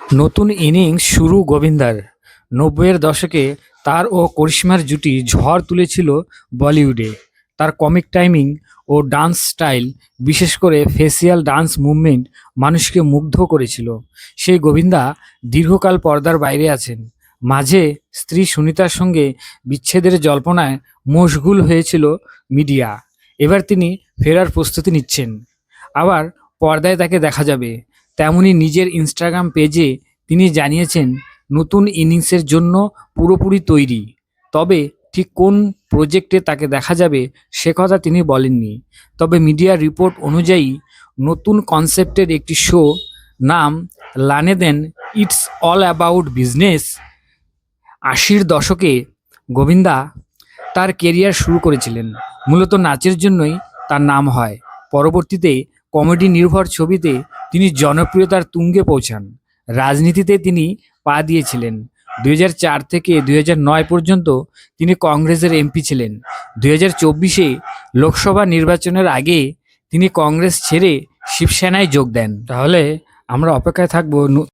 নতুন ইনিংস শুরু গোবিন্দার। নব্বইয়ের দশকে তার ও করিশ্মার জুটি ঝড় তুলেছিল বলিউডে। তার কমিক টাইমিং ও ডান্স স্টাইল, বিশেষ করে ফেসিয়াল ডান্স মুভমেন্ট, মানুষকে মুগ্ধ করেছিল। সেই গোবিন্দা দীর্ঘকাল পর্দার বাইরে আছেন। মাঝে স্ত্রী সুনিতার সঙ্গে বিচ্ছেদের জল্পনায় মশগুল হয়েছিল মিডিয়া। এবার তিনি ফেরার প্রস্তুতি নিচ্ছেন। আবার পর্দায় তাকে দেখা যাবে। তেমনি নিজের ইনস্টাগ্রাম পেজে তিনি জানিয়েছেন, নতুন ইনিংসের জন্য পুরোপুরি তৈরি। তবে ঠিক কোন প্রজেক্টে তাকে দেখা যাবে সে কথা তিনি বলেননি। তবে মিডিয়ার রিপোর্ট অনুযায়ী, নতুন কনসেপ্টের একটি শো নাম লানেদেন ইটস অল অ্যাবাউট বিজনেস আশির দশকে গোবিন্দা তার কেরিয়ার শুরু করেছিলেন। মূলত নাচের জন্যই তার নাম হয়। পরবর্তীতে কমেডি নির্ভর ছবিতে তিনি জনপ্রিয়তার তুঙ্গে পৌঁছান। রাজনীতিতে তিনি পা দিয়েছিলেন। দুই থেকে দুই পর্যন্ত তিনি কংগ্রেসের এমপি ছিলেন। দুই লোকসভা নির্বাচনের আগে তিনি কংগ্রেস ছেড়ে শিবসেনায় যোগ দেন। তাহলে আমরা অপেক্ষায় থাকব